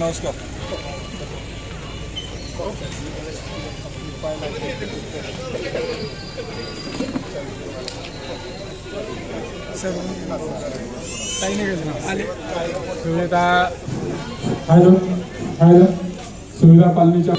नमस्कार. आबा नमस्कार सुविधा हॅलो हॅलो सुविधा पालनीच्या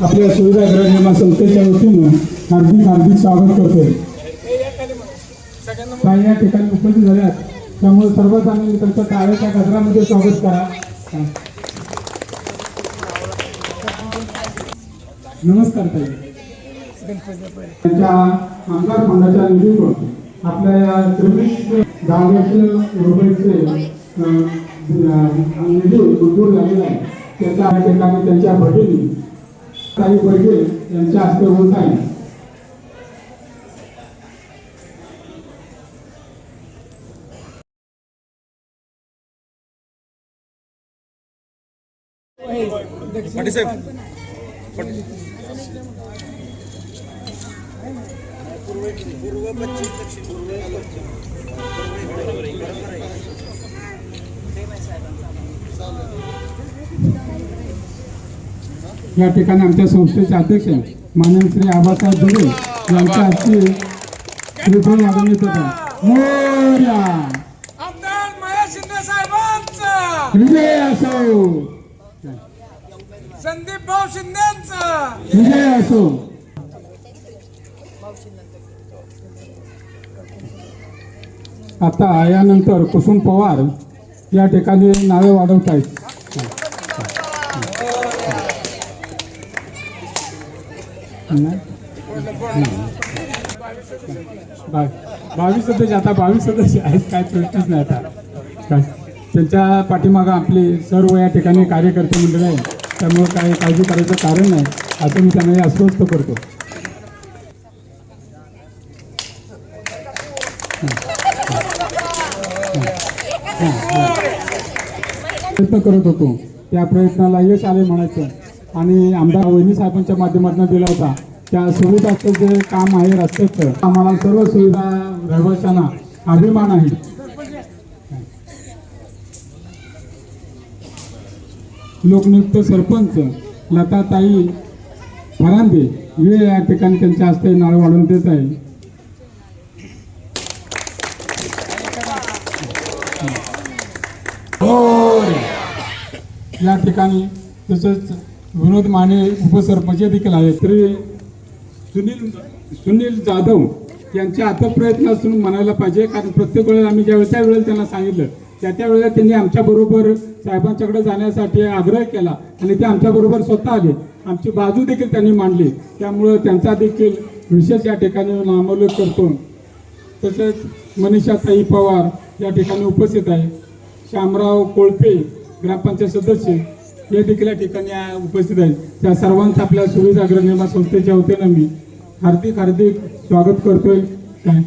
आपल्या सुविधा गृहनिर्माण संस्थेच्या वतीनं हार्दिक हार्दिक स्वागत करतोय. काही या ठिकाणी उपस्थित झाल्यात. त्यामुळे सर्वच आम्ही त्यांच्या टाळ्याच्या गजरामध्ये स्वागत करा. नमस्कार ताई. त्यांच्या आमदार फंडाच्या निधीतून आपल्या या त्रिमिष दहाशे रुपयाचे निधी मंजूर झालेला आहे. त्याच्या ठिकाणी त्यांच्या भगिनी काही वर्गे यांच्या हस्ते होत आहे. पाटील साहेब या ठिकाणी आमच्या संस्थेचे अध्यक्ष माननीय श्री आबासाहेब दुबे यांच्या हस्ते श्रीफळ वाढवण्यात येत विजय असो! संदीप भाऊ शिंदेचा. विजय असो! आता यानंतर कुसुम पवार या ठिकाणी नावे वाढवत आहेत बावीस सदस्य आता बावीस सदस्य आहेत काय प्रश्नच नाही आता. काय? त्यांच्या पाठीमागं आपले सर्व या ठिकाणी कार्यकर्ते मंडळ आहे त्यामुळे काय काळजी करायचं कारण नाही. असं मी त्यांना अस्वस्थ करतो. प्रयत्न करत होतो. त्या प्रयत्नाला यश आले म्हणायचं. आणि आमदार वहिनी साहेबांच्या माध्यमातून दिला होता. त्या सुविधाचं जे काम आहे रस्त्याचं आम्हाला सर्व सुविधा रहिवाशांना अभिमान आहे. लोकनियुक्त सरपंच लताताई फरांदे हे या ठिकाणी त्यांच्या हस्ते नाळ वाढवून देत आहे. हो या ठिकाणी तसंच विनोद माने उपसरपंच देखील आहेत. तरी सुनील सुनील जाधव यांचे आता प्रयत्न असून म्हणायला पाहिजे कारण प्रत्येक वेळेला आम्ही ज्या त्या वेळेला त्यांना सांगितलं त्या त्या वेळेला त्यांनी आमच्याबरोबर साहेबांच्याकडे जाण्यासाठी आग्रह केला आणि ते आमच्याबरोबर स्वतः आले. आमची बाजू देखील त्यांनी मांडली. त्यामुळं त्यांचा देखील विशेष या ठिकाणी नामोल्लेख करतो. तसेच मनीषाताई पवार या ठिकाणी उपस्थित आहे श्यामराव कोळपे ग्रामपंचायत सदस्य हे देखील या ठिकाणी उपस्थित आहेत. त्या सर्वांचं आपल्या सुविधा निर्माण संस्थेच्या वतीनं मी हार्दिक हार्दिक स्वागत करतोय. काय?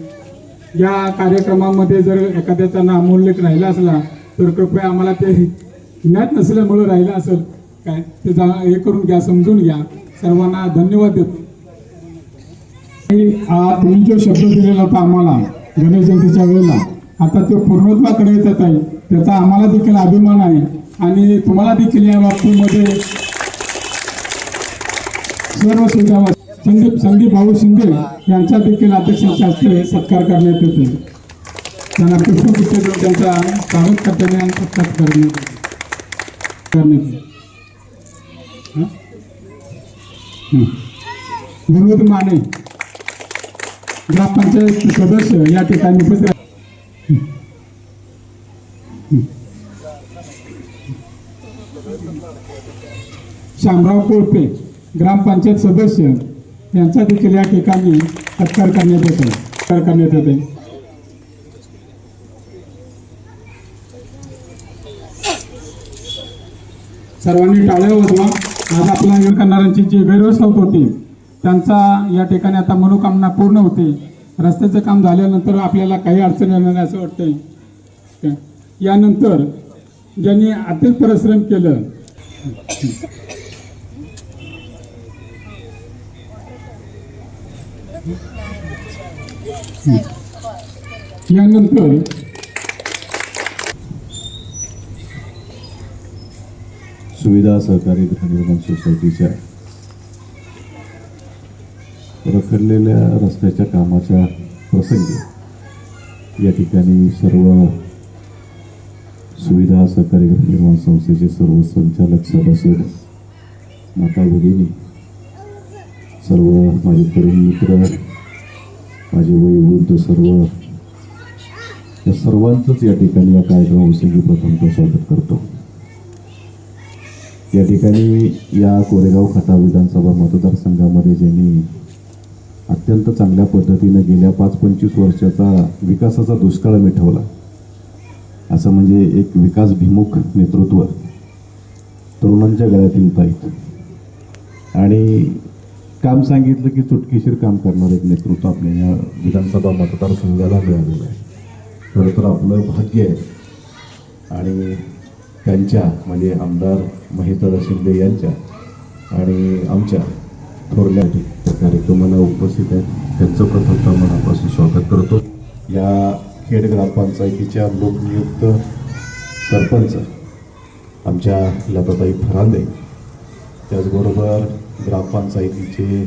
या कार्यक्रमामध्ये जर एखाद्याचा नामोल्लेख राहिला असला तर कृपया आम्हाला ते ज्ञात नसल्यामुळं राहिलं असेल. काय? ते जा हे करून घ्या समजून घ्या. सर्वांना धन्यवाद देतो. तुम्ही जो शब्द दिलेला होता आम्हाला गणेश जयंतीच्या वेळेला आता ते पूर्णत्वाकडे येतात आहे. त्याचा आम्हाला देखील अभिमान आहे. आणि तुम्हाला देखील या बाबतीमध्ये सर्व सुविधा संदीप संदीप भाऊ शिंदे यांचा देखील अध्यक्षांच्या हस्ते सत्कार करण्यात येतो त्यांना पुष्पगुच्छ देऊन त्यांचा स्वागत करताना सत्कार करण्यात येते करण्यात येते. विनोद माने. ग्रामपंचायत सदस्य या ठिकाणी उपस्थित आहेत. शामराव कोळपे ग्रामपंचायत सदस्य यांचा देखील या ठिकाणी सत्कार करण्यात येतो सत्कार करण्यात येते सर्वांनी टाळ्या वाजवा. आज आपल्या आयोजन करणाऱ्यांची जी गैरव्यवस्था होत होती त्यांचा या ठिकाणी आता मनोकामना पूर्ण होते. रस्त्याचं काम झाल्यानंतर आपल्याला काही अडचण येणार नाही असं वाटतंय. यानंतर ज्यांनी अतिच परिश्रम केलं यानंतर सुविधा सहकारी गृहनिर्माण सोसायटीच्या रखडलेल्या रस्त्याच्या कामाच्या प्रसंगी या ठिकाणी सर्व सुविधा सहकारी गृहनिर्माण संस्थेचे सर्व संचालक सदस्य माता भगिनी सर्व माझे तरुण मित्र माझे वयोवृद्ध सर्व या सर्वांचंच या ठिकाणी या कार्यक्रमाप्रसंगी प्रथमतः स्वागत करतो. या ठिकाणी या कोरेगाव खटा विधानसभा मतदारसंघामध्ये ज्यांनी अत्यंत चांगल्या पद्धतीनं गेल्या पाच पंचवीस वर्षाचा विकासाचा दुष्काळ मिठवला असं म्हणजे एक विकासभिमुख नेतृत्व तरुणांच्या गळ्यातील ताईत आणि काम सांगितलं की चुटकीशीर काम करणारं एक नेतृत्व आपल्या या विधानसभा मतदारसंघाला मिळालेलं आहे. खरं तर आपलं भाग्य आहे. आणि त्यांच्या म्हणजे आमदार महेंद्र शिंदे यांच्या आणि आमच्या थोरल्या त्या कार्यक्रमाला उपस्थित आहेत. त्यांचं प्रथमतः मनापासून स्वागत करतो. या खेड ग्रामपंचायतीच्या लोकनियुक्त सरपंच आमच्या लताताई फरांदे त्याचबरोबर ग्रामपंचायतीचे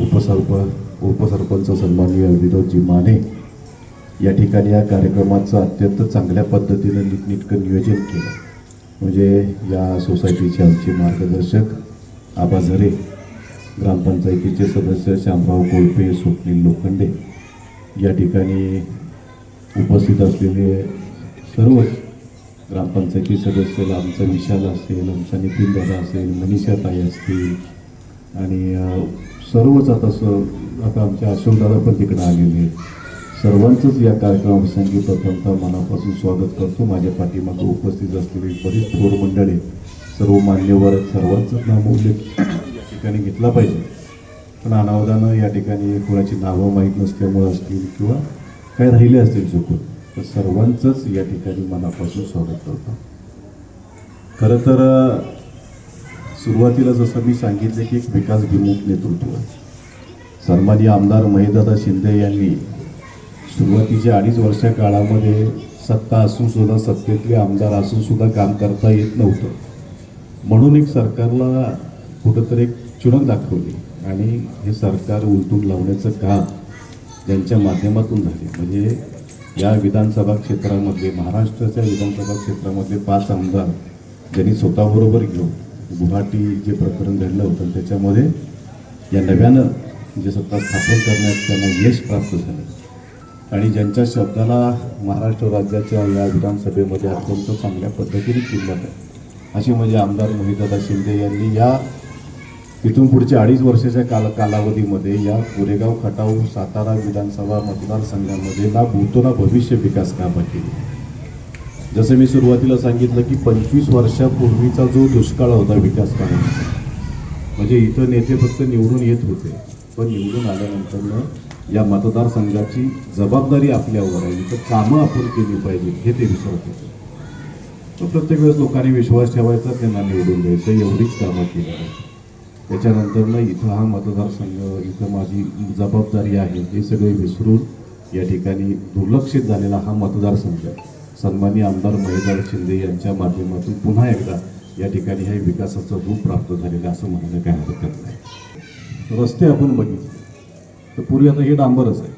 उपसर्प उपसरपंच सन्माननीय विनोदजी माने या ठिकाणी या कार्यक्रमाचं अत्यंत चांगल्या पद्धतीनं नीटनेटकं नियोजन केलं. म्हणजे या सोसायटीचे आमचे मार्गदर्शक आबा झरे ग्रामपंचायतीचे सदस्य श्यामराव कोळपे स्वप्नील लोखंडे या ठिकाणी उपस्थित असलेले सर्व ग्रामपंचायती सदस्य आमचा विशाल असेल आमचा नितीन दादा असेल मनीषा ताई असतील. आणि सर्वच आता स आता आमच्या अशोकदादा पण तिकडे आलेले आहेत. सर्वांचंच या कार्यक्रमाप्रसंगी प्रथमतः मनापासून स्वागत करतो. माझ्या पाठीमागं उपस्थित असलेली बरीच थोर मंडळी सर्व मान्यवर सर्वांचं सर्वांचंच नामोल्लेख या ठिकाणी घेतला पाहिजे. पण अनावधानं या ठिकाणी कोणाची नावं माहीत नसल्यामुळं असतील किंवा काही राहिले असतील चुकून. तर सर्वांचंच या ठिकाणी मनापासून स्वागत करतो. खरं तर सुरुवातीला जसं मी सांगितलं की एक विकासभिमुख नेतृत्व आहे. सन्माननीय आमदार महेदादा शिंदे यांनी सुरुवातीच्या अडीच वर्षा काळामध्ये सत्ता असून सुद्धा सत्तेतले आमदार असून सुद्धा काम करता येत नव्हतं. म्हणून एक सरकारला कुठंतरी एक चुणक दाखवली आणि हे सरकार उलटून लावण्याचं काम त्यांच्या माध्यमातून झाले. म्हणजे या विधानसभा क्षेत्रामध्ये महाराष्ट्राच्या विधानसभा क्षेत्रामधले पाच आमदार ज्यांनी स्वतःबरोबर घेऊन गुवाहाटी जे प्रकरण घडलं होतं त्याच्यामध्ये या नव्यानं जे सत्ता स्थापन करण्यात त्यांना यश प्राप्त झालं. आणि ज्यांच्या शब्दाला महाराष्ट्र राज्याच्या या विधानसभेमध्ये अत्यंत चांगल्या पद्धतीने किंमत आहे असे म्हणजे आमदार मोहितदादा शिंदे यांनी या इथून पुढच्या अडीच वर्षाच्या काल कालावधीमध्ये या कोरेगाव खटाव सातारा विधानसभा मतदारसंघामध्ये ना भूतो ना भविष्य विकास कामं केली. जसं मी सुरुवातीला सांगितलं की पंचवीस वर्षापूर्वीचा जो दुष्काळ होता विकास कामांचा म्हणजे इथं नेते फक्त निवडून येत होते पण निवडून आल्यानंतरनं या मतदारसंघाची जबाबदारी आपल्यावर आहे. इथं कामं आपण केली पाहिजेत हे ते विसरत होते तर प्रत्येक वेळेस लोकांनी विश्वास ठेवायचा त्यांना निवडून द्यायचं एवढीच कामं केली आहेत त्याच्यानंतरनं इथं हा मतदारसंघ इथं माझी जबाबदारी आहे हे सगळे विसरून या ठिकाणी दुर्लक्षित झालेला हा मतदारसंघ सन्माननीय आमदार महेंद्र शिंदे यांच्या माध्यमातून पुन्हा एकदा या ठिकाणी हे विकासाचं रूप प्राप्त झालेलं असं म्हणायला काय हरकत नाही. रस्ते आपण बघितले. तर पूर्वी आता हे डांबरच आहे.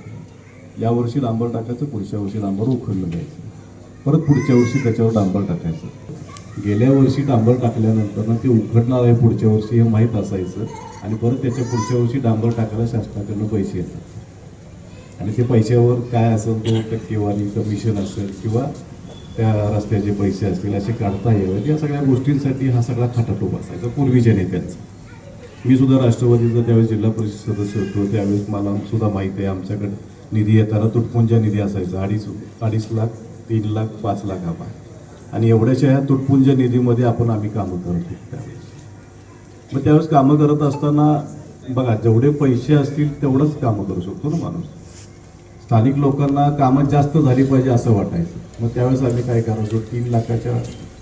यावर्षी डांबर टाकायचं पुढच्या वर्षी डांबर उखडलं जायचं. परत पुढच्या वर्षी त्याच्यावर डांबर टाकायचं. गेल्या वर्षी डांबर टाकल्यानंतर ना ते उघडणार आहे पुढच्या वर्षी हे माहीत असायचं. आणि परत त्याच्या पुढच्या वर्षी डांबर टाकायला शासनाकडनं पैसे येतात. आणि ते पैशावर काय असेल तो टक्केवारी कमिशन असेल किंवा त्या रस्त्याचे पैसे असतील असे काढता यावेत. या सगळ्या गोष्टींसाठी हा सगळा खटाटोप असायचा पूर्वीच्या नेत्यांचा. मी सुद्धा राष्ट्रवादीचा त्यावेळेस जिल्हा परिषद सदस्य होतो. त्यावेळेस मला सुद्धा माहिती आहे आमच्याकडे निधी येताना तुटपुंजा निधी असायचा. अडीच अडीच लाख तीन लाख पाच लाख आबा आणि एवढ्याशा ह्या तुटपुंज निधीमध्ये आपण आम्ही कामं करत होतो. त्यावेळेस मग त्यावेळेस कामं करत असताना बघा जेवढे पैसे असतील तेवढंच कामं करू शकतो ना माणूस. स्थानिक लोकांना कामं जास्त झाली पाहिजे असं वाटायचं. मग त्यावेळेस आम्ही काय करायचो? तीन लाखाच्या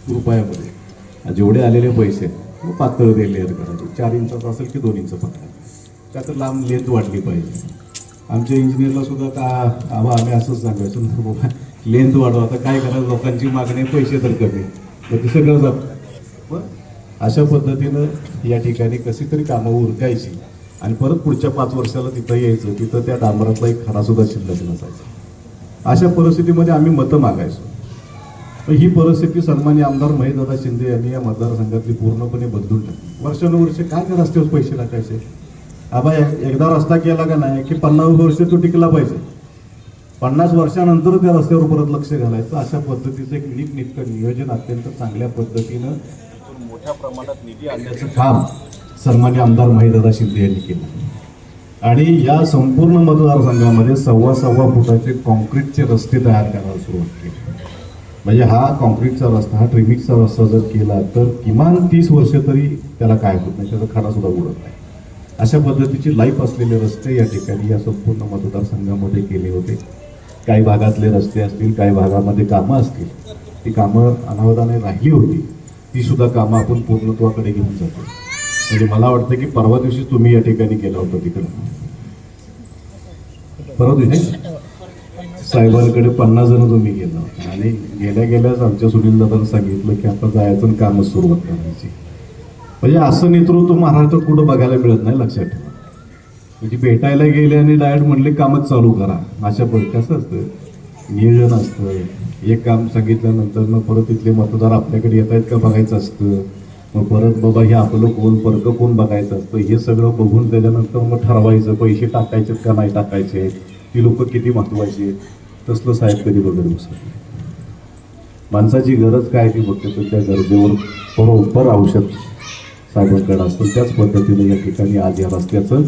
रुपयामध्ये. जेवढे आलेले पैसे मग पातळ ते लेअर करायचे. चार इंचाचं असेल की दोन इंच पातळ त्यात लांब लेंथ वाढली पाहिजे. आमच्या इंजिनियरला सुद्धा का आबा आम्ही असंच सांगायचो लेन्स वाढवा. आता काय करा लोकांची मागणी पैसे तर कमी तर ते सगळं जातं अशा पद्धतीनं या ठिकाणी कशी तरी कामं उरकायची आणि परत पुढच्या पाच वर्षाला तिथं यायचं तिथं त्या डांबरातला एक खरासुद्धा शिल्लक नसायचा अशा परिस्थितीमध्ये आम्ही मतं मागायचो. ही परिस्थिती सन्मान्य आमदार महेशदादा शिंदे यांनी या मतदारसंघातली पूर्णपणे बदलून टाकली. वर्षानुवर्षे काय त्या रस्त्यावर पैसे टाकायचे? आबा एकदा रस्ता केला का नाही? की पन्नास वर्ष तो टिकला पाहिजे. पन्नास वर्षानंतर त्या रस्त्यावर परत लक्ष घालायचं अशा पद्धतीचं एक नीटनेटकं नियोजन अत्यंत चांगल्या पद्धतीनं मोठ्या प्रमाणात निधी आणण्याचं काम सन्मान्य आमदार महेशदादा शिंदे यांनी केलं. आणि या संपूर्ण मतदारसंघामध्ये सव्वा सव्वा फुटाचे कॉन्क्रीटचे रस्ते तयार करायला सुरुवात केली. म्हणजे हा कॉन्क्रीटचा रस्ता हा ट्रिमिक्सचा रस्ता जर केला तर किमान तीस वर्ष तरी त्याला काय होत नाही त्याचा खडा सुद्धा उडत नाही. अशा पद्धतीची लाईफ असलेले रस्ते या ठिकाणी या संपूर्ण मतदारसंघामध्ये केले होते. काही भागातले रस्ते असतील काही भागामध्ये कामं असतील ती कामं अनावधाने राहिली होती ती सुद्धा कामं आपण पूर्णत्वाकडे घेऊन जातो. म्हणजे मला वाटतं की परवा दिवशी तुम्ही या ठिकाणी गेला होता तिकडं. परवा दिवशी? साहेबांकडे पन्नास जण तुम्ही गेला होता. आणि गेल्या गेल्याच आमच्या सुनील दादांनी सांगितलं की आता जायचं कामच सुरुवात करायची. म्हणजे असं नेतृत्व महाराष्ट्रात कुठं बघायला मिळत नाही लक्षात ठेवा. म्हणजे भेटायला गेले आणि डायरेक्ट म्हणले कामच चालू करा. अशा पण कसं असतं. नियोजन असतं. एक काम सांगितल्यानंतर मग परत तिथले मतदार आपल्याकडे येत आहेत का बघायचं असतं. मग परत बाबा हे आपलं कोण परकं कोण बघायचं असतं. हे सगळं बघून त्याच्यानंतर मग ठरवायचं पैसे टाकायचे का नाही टाकायचे ती लोक किती महत्वाची आहेत. तसलं साहेब कधी बघत बसत माणसाची गरज काय ती बघते तर त्या गरजेवर बरोबर औषध साहेबांकडे असतं. त्याच पद्धतीने या ठिकाणी आज या रस्त्याचं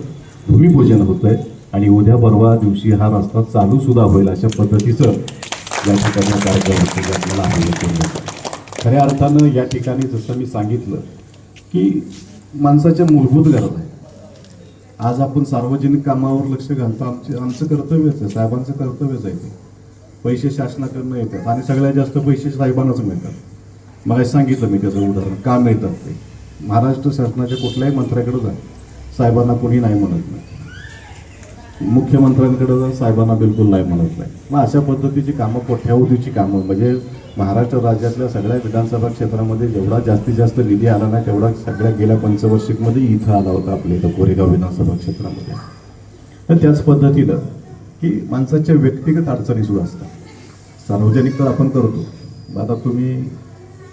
भूमिपूजन होतं आहे आणि उद्या परवा दिवशी हा रस्ता चालू सुद्धा होईल अशा पद्धतीचं या ठिकाणी कार्यक्रम होतो आपल्याला खऱ्या अर्थानं या ठिकाणी जसं मी सांगितलं की माणसाच्या मूलभूत गरज आहे. आज आपण सार्वजनिक कामावर लक्ष घालतो आमचे आमचं कर्तव्यच आहे साहेबांचं कर्तव्यच आहे ते. पैसे शासनाकडनं येतात आणि सगळ्यात जास्त पैसे साहेबांनाच मिळतात. मला सांगितलं मी त्याचं उदाहरण का मिळतात ते? महाराष्ट्र शासनाच्या कुठल्याही मंत्र्याकडे जा साहेबांना कोणी नाही म्हणत. नाही मुख्यमंत्र्यांकडे साहेबांना बिलकुल नाही म्हणत नाही. मग अशा पद्धतीची कामं कोठ्यावधीची कामं म्हणजे महाराष्ट्र राज्यातल्या सगळ्या विधानसभा क्षेत्रामध्ये जेवढा जास्तीत जास्त निधी आला नाही तेवढा सगळ्या गेल्या पंचवर्षिकमध्ये इथं आला होता आपल्या इथं कोरेगाव विधानसभा क्षेत्रामध्ये. तर त्याच पद्धतीनं की माणसाच्या व्यक्तिगत अडचणी सुद्धा असतात. सार्वजनिक तर आपण करतो. आता तुम्ही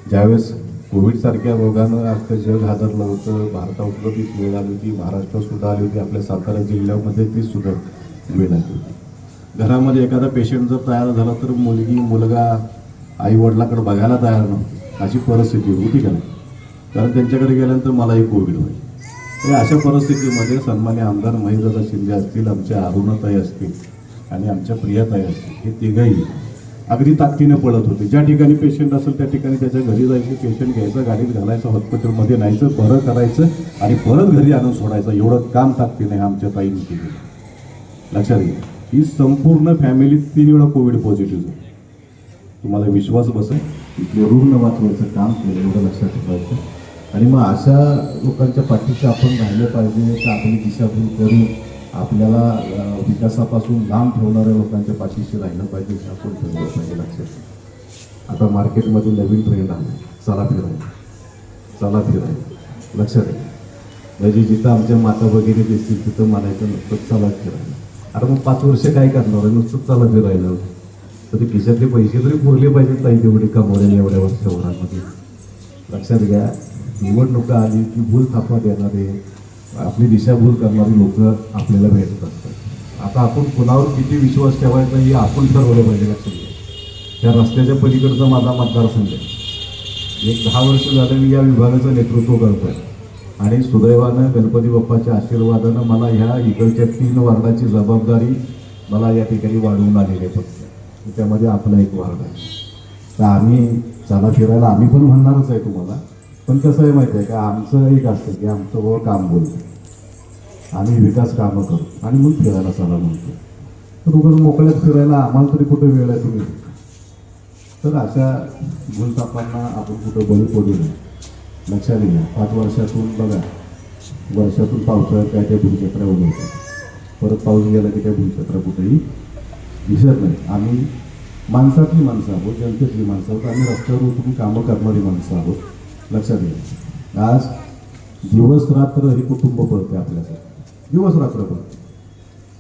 ज्यावेळेस कोविडसारख्या रोगानं अख्खं जग हादरलं होतं. भारतावर ती वेळ आली होती. महाराष्ट्रात सुद्धा आली होती. आपल्या सातारा जिल्ह्यामध्ये ती सुद्धा वेळ आली होती. घरामध्ये एखादा पेशंट जर तयार झाला तर मुलगी मुलगा आई वडिलाकडे बघायला तयार नव्हती. अशी परिस्थिती होती का नाही? कारण त्यांच्याकडे गेल्यानंतर मलाही कोविड होईल आणि अशा परिस्थितीमध्ये सन्मान्य आमदार महेंद्रदा शिंदे असतील आमच्या अरुणाताई असतील आणि आमच्या प्रियाताई असतील हे तिघही अगदी ताकदीने पळत होते. ज्या ठिकाणी पेशंट असेल त्या ठिकाणी त्याच्या घरी जायचं पेशंट घ्यायचं गाडीत घालायचं हॉस्पिटलमध्ये न्यायचं बरं करायचं आणि परत घरी आणून सोडायचं. एवढं काम ताकदीने आमच्या ताईने केलं लक्षात घ्या. ही संपूर्ण फॅमिली तीन वेळा कोविड पॉझिटिव्ह झाली. तुम्हाला विश्वास बसेल इथले रुग्ण वाचवायचं काम केलं एवढं लक्षात ठेवायचं. आणि मग अशा लोकांच्या पाठीशी आपण राहिलं पाहिजे तर आपली दिशाभूल करून आपल्याला विकासापासून लांब ठेवणाऱ्या लोकांच्या पाठीशी राहिलं पाहिजे हे आपण ठरवलं पाहिजे लक्षात आता मार्केटमध्ये नवीन ट्रेंड आला चला फिराय चला फिराय लक्षात घ्या म्हणजे जिथं आमच्या माता वगैरे दिसतील तिथं म्हणायचं नुसतं चला फिरायला. अरे मग पाच वर्ष काय करणार आहे? नुसतं चला फिरायला. तर ते खिशातले पैसे तरी पुरले पाहिजेत नाही तेवढे कमवलेले एवढ्या वर्षभरामध्ये. लक्षात घ्या निवडणुका आली की भूल थापा देणारे आपली दिशाभूल करणारी लोक आपल्याला भेटत असतात आता आपण कुणावर किती विश्वास ठेवायचा हे आपण ठरवलं पाहिजे लक्षात घ्या. त्या रस्त्याच्या पलीकडचा माझा मतदारसंघ आहे. एक दहा वर्ष झालं मी या विभागाचं नेतृत्व करतो आहे आणि सुदैवानं गणपती बाप्पाच्या आशीर्वादानं मला ह्या इकडच्या तीन वार्डाची जबाबदारी मला या ठिकाणी वाढवून आलेली आहे फक्त. त्यामध्ये आपला एक वार्ड आहे. तर आम्ही चला फिरायला आम्ही पण म्हणणारच आहे तुम्हाला. पण कसं आहे माहिती आहे का? आमचं एक असतं की आमचं व काम बोलतं. आम्ही विकास कामं करू. आणि मग फिरायला चला म्हणतो. तर उगाच मोकळ्यात फिरायला आम्हाला तरी कुठे वेळ आहे तुम्ही? तर अशा गुणतापांना आपण कुठं बळी पडू नये. लक्षात घ्या. पाच वर्षातून बघा. वर्षातून पावसाळ्यात काय त्या भूलचक्रा उडवतात परत पाऊस गेला की त्या भूलचक्रा कुठेही दिसत नाही. आम्ही माणसातली माणसं आहोत जनतेतली माणसं आहोत. आम्ही रस्त्यावर उतरून कामं करणारी माणसं आहोत. लक्षात घ्या. आज दिवस रात्र हे कुटुंब पडते आपल्यासाठी. दिवस रात्र पण.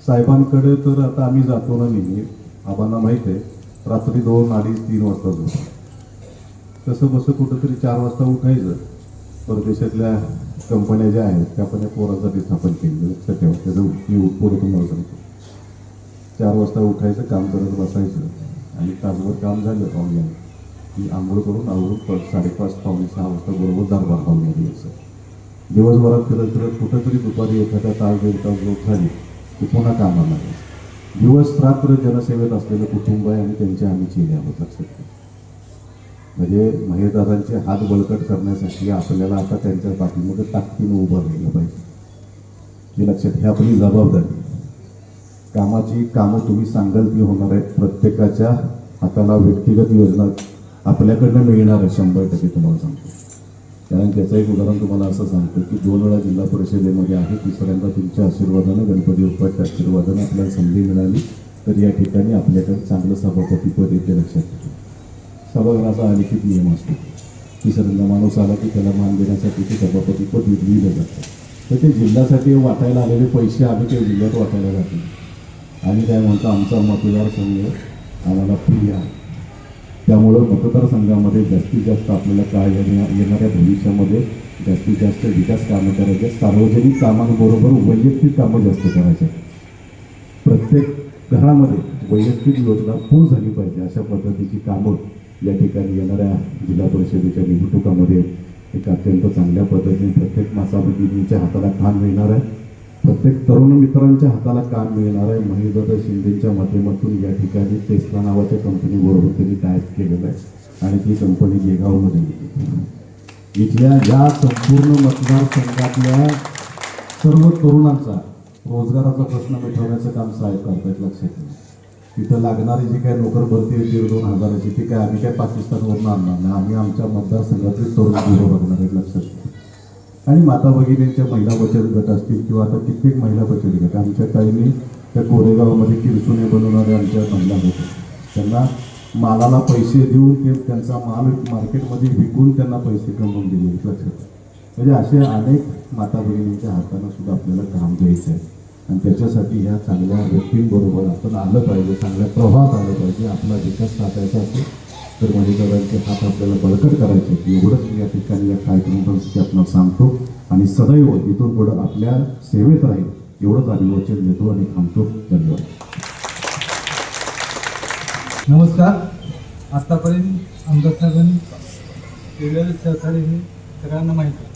साहेबांकडे तर आता आम्ही जातो ना नेहमी. आबांना माहीत आहे रात्री दोन अडीच तीन वाजता झोपतो कसं बसं कुठंतरी चार वाजता उठायचं. परदेशातल्या कंपन्या ज्या आहेत त्या पण या पोरांसाठी स्थापन केलेलं लक्षात ठेवा त्याचं मी पोरं तुम्हाला सांगतो. चार वाजता उठायचं काम करत बसायचं. आणि तासभर काम झालं ऑनलाईन की आंघोळ करून आवरून साडेपाच पावणे सहा वाजता बरोबर दरबार हॉलमध्ये यायचं. दिवसभरात फिरत फिरत कुठंतरी दुपारी एखादा तास दीड तास झोप झाली की पुन्हा कामाला लागेल. दिवस रात्र जनसेवेत असलेलं कुटुंब आहे आणि त्यांच्या आम्ही चेले आहोत लक्षात म्हणजे महेशदादांचे हात बळकट करण्यासाठी आपल्याला आता त्यांच्या पाठीमध्ये ताकदीनं उभं राहिलं पाहिजे. हे लक्षात ही आपली जबाबदारी. कामाची कामं तुम्ही सांगाल ती होणार आहेत. प्रत्येकाच्या हाताला व्यक्तिगत योजना आपल्याकडनं मिळणार आहे. शंभर टक्के तुम्हाला सांगतो. कारण त्याचं एक उदाहरण तुम्हाला असं सांगतो की दोन वेळा जिल्हा परिषदेमध्ये आहे. तिसऱ्यांदा तुमच्या आशीर्वादानं गणपती बाप्पाच्या आशीर्वादानं आपल्याला संधी मिळाली. तर या ठिकाणी आपल्याकडे चांगलं सभापतीपद येते लक्षात ठेवा. सभागृहाचा अलिखित नियम असतो. तिसऱ्यांदा माणूस आला की त्याला मान देण्यासाठी ते सभापतीपद दिलं जातं. तर ते जिल्ह्यासाठी वाटायला आलेले पैसे आम्ही ते जिल्ह्यात वाटायला जातो आणि काय म्हणतो आमचा मतदारसंघ आम्हाला प्रिय आहे. त्यामुळं मतदारसंघामध्ये जास्तीत जास्त आपल्याला काय येण्या येणाऱ्या भविष्यामध्ये जास्तीत जास्त विकास कामं करायचे. सार्वजनिक कामांबरोबर वैयक्तिक कामं जास्त करायचे. प्रत्येक घरामध्ये वैयक्तिक योजना पूर्ण झाली पाहिजे अशा पद्धतीची कामं या ठिकाणी येणाऱ्या जिल्हा परिषदेच्या निवडणुकामध्ये एक अत्यंत चांगल्या पद्धतीने प्रत्येक मासा भगिनीच्या हाताला काम मिळणार आहे. प्रत्येक तरुण मित्रांच्या हाताला काम मिळणार आहे. महेशदादा शिंदेच्या माध्यमातून या ठिकाणी टेस्ला नावाच्या कंपनीबरोबर त्यांनी टायप केलेलं आहे. आणि ती कंपनी गेगावमध्ये येते इथल्या या संपूर्ण मतदारसंघातल्या सर्व तरुणांचा रोजगाराचा प्रश्न मिटवण्याचं काम साहेब करतायत लक्षात ठेवा तिथं लागणारी जी काय नोकर भरती आहे दीड दोन हजाराची ती काय आम्ही काय पाकिस्तानवरून आणणार नाही. आम्ही आमच्या मतदारसंघातले तरुण बघणार आहेत लक्षात ठेवा आणि माता भगिनींच्या महिला बचत गट असतील किंवा आता कित्येक महिला बचत गट आमच्या ताईंनी त्या कोरेगावमध्ये किरसुने बनवणाऱ्या आमच्या महिला होत्या त्यांना मालाला पैसे देऊन ते त्यांचा माल मार्केटमध्ये विकून त्यांना पैसे कमवून दिले लक्षात म्हणजे असे अनेक माता भगिनींच्या हातानं सुद्धा आपल्याला काम द्यायचं आहे. आणि त्याच्यासाठी ह्या चांगल्या व्यक्तींबरोबर आपण आलं पाहिजे चांगल्या प्रवाहात आलं पाहिजे आपला विकास साधायचा असेल. तर महेशदादांचे हात आपल्याला बळकट करायचे. एवढंच मी या ठिकाणी या कार्यक्रमासाठी आपल्याला सांगतो. आणि सदैव इथून पुढं आपल्या सेवेत राहील. एवढंच आम्ही वचन देतो आणि थांबतो. धन्यवाद. नमस्कार. आत्तापर्यंत आमदार साहेबांनी केलेले सहकार्य हे सगळ्यांना माहिती आहे.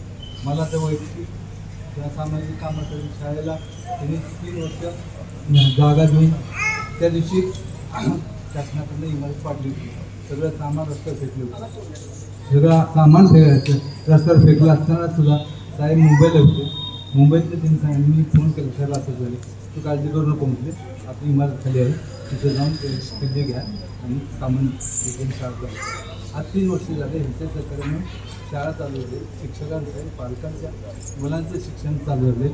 मला तर वैयक्तिक या सामाजिक कामासाठी शाळेला त्यांनी तीन वर्ष जागा देऊन त्या दिवशी शासनाकडनं इमारत पाडली होती. सगळं सामान रस्त्यावर फेकलं होतं. सगळं सामान फेकायचं. रस्त्यावर फेकलं असताना सुद्धा साहेब मुंबईला होते. मुंबईतले त्यांनी सांगितलं मी फोन केला सर असं झाले. तू काळजी करू नको म्हटले. आपली इमारत खाली आहे. तिथं जाऊन ते किल्ले घ्या आणि सामान शाळा झालं आज तीन वर्ष झाले ह्याच्या सरकारने शाळा चालू झाली. शिक्षकांचं पालकांच्या मुलांचं शिक्षण चालू झाले.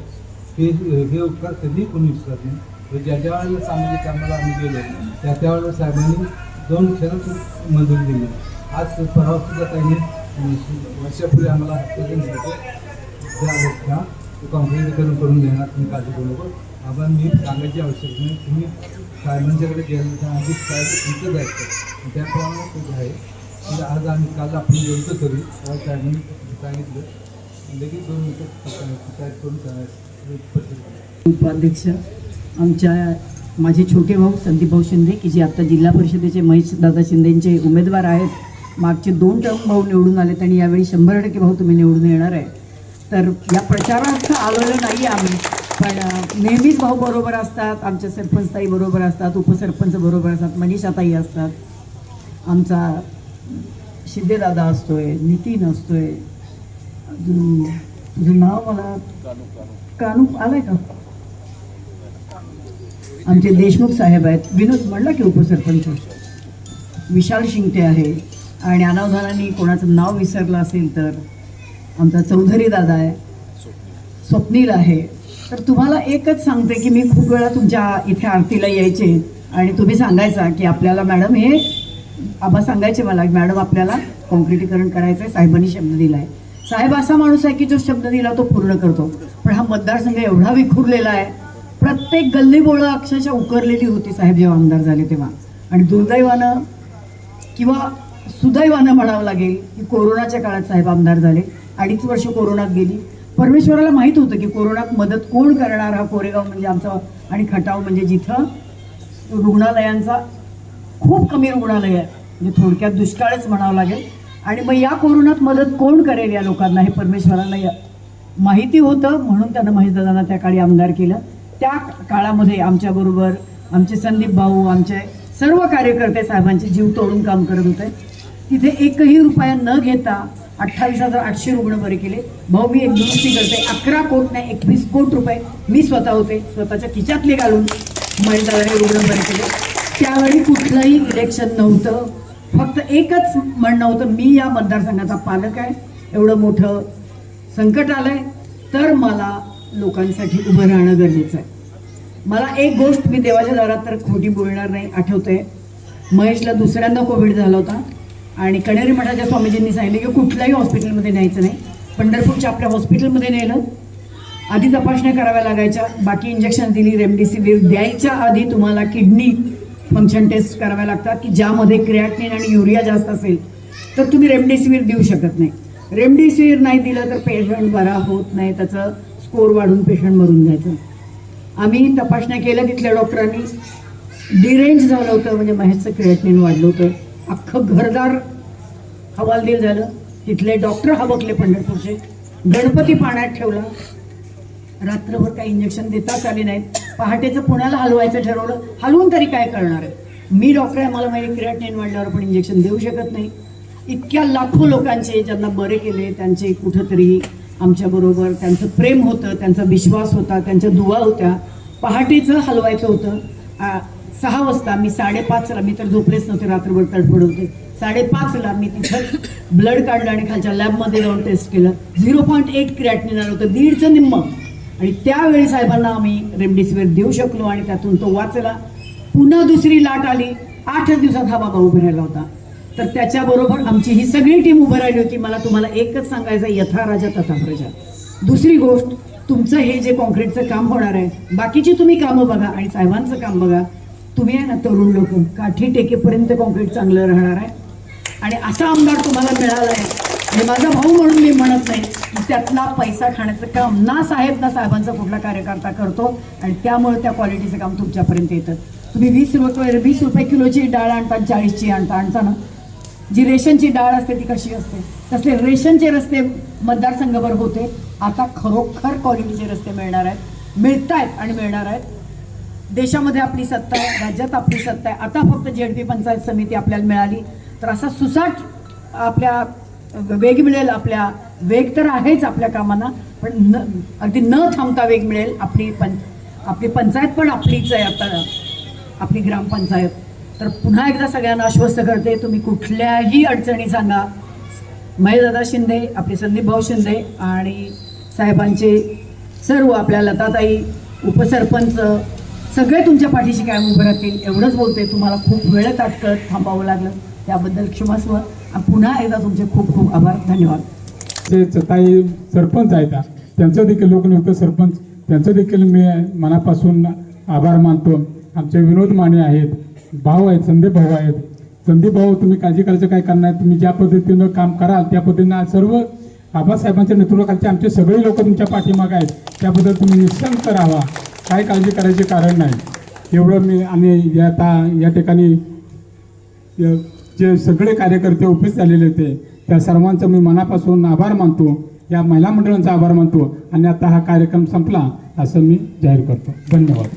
हे हे उपकार कधी कोणी विसरत नाही. तर ज्या ज्या वेळेला सामाजिक कामाला आम्ही गेलो त्या त्यावेळेला साहेबांनी दोन क्षणात मंजुरी दिली. आज परवा सुद्धा त्यांनी वर्षापूर्वी आम्हाला हस्तांतरण घ्या कॉम्प्युटरीकरण करून देणार तुम्ही काळजी करू नको आपण मी सांगायची आवश्यक नाही. तुम्ही साहेबांच्याकडे गेलं तर आधी साहेब तुमचं जायचं त्याप्रमाणे ते आहे. म्हणजे आज आम्ही काल आपण योग्य तरी आज साहेबांनी सांगितलं. लगेच दोन मिनिटं करून सांगायचं? उपाध्यक्ष आमच्या माझे छोटे भाऊ संदीप भाऊ शिंदे की जे आता जिल्हा परिषदेचे महेश दादा शिंदेचे उमेदवार आहेत. मागचे दोन टर्म भाऊ निवडून आले आणि यावेळी शंभर टक्के भाऊ तुम्ही निवडून येणार आहे. तर या प्रचारार्थ आलेलो नाही आम्ही पण नेहमीच भाऊ बरोबर असतात आमच्या सरपंचताई बरोबर असतात उपसरपंच बरोबर असतात मनीषाताई असतात. आमचा शिंदेदादा असतोय नितीन असतोय. अजून तुझं नाव मला कानू आलंय का? आमचे देशमुख साहेब आहेत. विनोद म्हणला की उपसरपंच विशाल शिंगटे आहे. आणि अनावधानाने कोणाचं नाव विसरलं असेल तर आमचा चौधरी दादा आहे. स्वप्नील आहे. तर तुम्हाला एकच सांगते की मी खूप वेळा तुमच्या इथे आरतीला यायचे. आणि तुम्ही सांगायचा की आपल्याला मॅडम हे आबा सांगायचे मला मॅडम आपल्याला कॉन्क्रिटीकरण करायचं आहे साहेबांनी शब्द दिला आहे साहेब असा माणूस आहे की जो शब्द दिला तो पूर्ण करतो. पण हा मतदारसंघ एवढा विखुरलेला आहे. प्रत्येक गल्ली बोळं अक्षरशः उकरलेली होती साहेब जेव्हा आमदार झाले तेव्हा. आणि दुर्दैवानं किंवा सुदैवानं म्हणावं लागेल की कोरोनाच्या काळात साहेब आमदार झाले. अडीच वर्ष कोरोनात गेली. परमेश्वराला माहीत होतं की कोरोनात मदत कोण करणार हा कोरेगाव म्हणजे आमचा आणि खटाव म्हणजे जिथं रुग्णालयांचा खूप कमी रुग्णालय आहे. म्हणजे थोडक्यात दुष्काळच म्हणावं लागेल. आणि मग या कोरोनात मदत कोण करेल या लोकांना हे परमेश्वराला या- माहिती होतं म्हणून त्यानं महेशदादांना त्या काळी आमदार केलं. त्या काळामध्ये आमच्याबरोबर आमचे संदीप भाऊ आमचे सर्व कार्यकर्ते साहेबांचे जीव तोडून काम करत होते. तिथे एकही रुपया न घेता अठ्ठावीस हजार आठशे रुग्ण बरे केले. भाऊ मी एक दुरुस्ती करते. अकरा कोट नाही एकवीस कोट रुपये मी स्वतः होते. स्वतःच्या खिच्यातले घालून महेशदादाने रुग्ण बरे केले. त्यावेळी कुठलंही इलेक्शन नव्हतं. फक्त एकच म्हणणं होतं मी या मतदारसंघाचा पालक आहे. एवढं मोठं संकट आलं आहे तर मला लोकांसाठी उभं राहणं गरजेचं आहे. मला एक गोष्ट मी देवाच्या दारात तर खोटी बोलणार नाही आठवते महेशला दुसऱ्यांदा कोविड झाला होता. आणि कणेरी मठाच्या स्वामीजींनी सांगितलं की कुठल्याही हॉस्पिटलमध्ये न्यायचं नाही. पंढरपूरच्या आपल्या हॉस्पिटलमध्ये नेलं. आधी तपासण्या कराव्या लागायच्या. बाकी इंजेक्शन दिली रेमडेसिवीर द्यायच्या आधी तुम्हाला किडनी फंक्शन टेस्ट कराव्या लागतात की ज्यामध्ये क्रिएटिनिन आणि युरिया जास्त असेल तर तुम्ही रेमडेसिवीर देऊ शकत नाही. रेमडेसिवीर नाही दिलं तर पेशंट बरा होत नाही. त्याचं स्कोर वाढून पेशंट मरून जायचं. आम्ही तपासण्या केल्या तिथल्या डॉक्टरांनी. डिरेंज झालं होतं म्हणजे महेशचं क्रिएटिनिन वाढलं होतं. अख्खं घरदार हवालदिल झालं. तिथले डॉक्टर हबकले पंढरपूरचे. गणपती पाण्यात ठेवला. रात्रभर काही इंजेक्शन देताच आले नाहीत. पहाटेचं पुण्याला हलवायचं ठरवलं. हलवून तरी काय करणार आहे? मी डॉक्टर आहे मला माहिती क्रिएटिनिन वाढल्यावर पण इंजेक्शन देऊ शकत नाही. इतक्या लाखो लोकांचे ज्यांना बरे केले त्यांचे कुठंतरी आमच्याबरोबर त्यांचं प्रेम होतं त्यांचा विश्वास होता त्यांच्या दुवा होत्या. पहाटेचं हलवायचं होतं सहा वाजता मी साडेपाचला मी तर झोपलेच नव्हते रात्रभर तडफड होते. साडेपाचला मी तिथं ब्लड काढलं आणि खालच्या लॅबमध्ये जाऊन टेस्ट केलं. झिरो पॉईंट एट क्रिएटिनिन आलं होतं दीडचं निम्म. आणि त्यावेळी साहेबांना आम्ही रेमडेसिवीर देऊ शकलो आणि त्यातून तो वाचला. पुन्हा दुसरी लाट आली. आठच दिवसात हा बाबा उभे राहिला होता. तर त्याच्याबरोबर आमची ही सगळी टीम उभं राहिली होती. मला तुम्हाला एकच सांगायचं यथा राजा तथा प्रजा. दुसरी गोष्ट तुमचं हे जे कॉन्क्रीटचं काम होणार आहे बाकीची तुम्ही कामं बघा आणि साहेबांचं काम बघा. तुम्ही आहे ना तरुण लोक काठी टेकेपर्यंत कॉन्क्रीट चांगलं राहणार आहे. आणि असा आमदार तुम्हाला मिळाला आहे. हे माझा भाऊ म्हणून मी म्हणत नाही त्यातला पैसा खाण्याचं काम ना साहेब ना साहेबांचा कुठला कार्यकर्ता करतो आणि त्यामुळे त्या क्वालिटीचं काम तुमच्यापर्यंत येतं. तुम्ही वीस रुपये वीस रुपये किलोची डाळ आणता चाळीसची आणता आणता ना. जी रेशनची डाळ असते ती कशी असते? तसले रेशनचे रस्ते मतदारसंघभर होते. आता खरोखर क्वालिटीचे रस्ते मिळणार आहेत. मिळत आहेत आणि मिळणार आहेत. देशामध्ये आपली सत्ता आहे राज्यात आपली सत्ता आहे. आता फक्त जेडपी पंचायत समिती आपल्याला मिळाली. तर असा सुसाट आपल्या वेग मिळेल आपल्या वेग तर आहेच आपल्या कामांना पण न अगदी न थांबता वेग मिळेल. आपली पं आपली पंचायत पण आपलीच आहे आता. आपली ग्रामपंचायत. तर पुन्हा एकदा सगळ्यांना आश्वस्त करते तुम्ही कुठल्याही अडचणी सांगा. महेदादा शिंदे आपले संदीप भाऊ शिंदे आणि साहेबांचे सर्व आपल्या लताताई उपसरपंच सगळे तुमच्या पाठीशी कायम उभे राहतील. एवढंच बोलते तुम्हाला खूप वेळ ताटकत थांबावं लागलं. त्याबद्दल क्षमास्व आणि पुन्हा एकदा तुमचे खूप खूप आभार. धन्यवाद. ते ताई सरपंच आहेत त्यांचं देखील लोकनियुक्त सरपंच त्यांचं देखील मी मनापासून आभार मानतो. आमचे विनोद माने आहेत. भाऊ आहेत संदीप भाऊ आहेत. संदीप भाऊ तुम्ही काळजी करायचं काय करणार नाही. तुम्ही ज्या पद्धतीनं काम कराल त्या पद्धतीनं आज सर्व बाबासाहेबांच्या नेतृत्वाखालचे आमचे सगळे लोक तुमच्या पाठीमाग आहेत. त्याबद्दल तुम्ही निशंक राहा काय काळजी करायचे कारण नाही. एवढं मी आणि या ता या ठिकाणी जे सगळे कार्यकर्ते उपस्थित झालेले होते त्या सर्वांचं मी मनापासून आभार मानतो. या महिला मंडळांचा आभार मानतो. आणि आता हा कार्यक्रम संपला असं मी जाहीर करतो. धन्यवाद.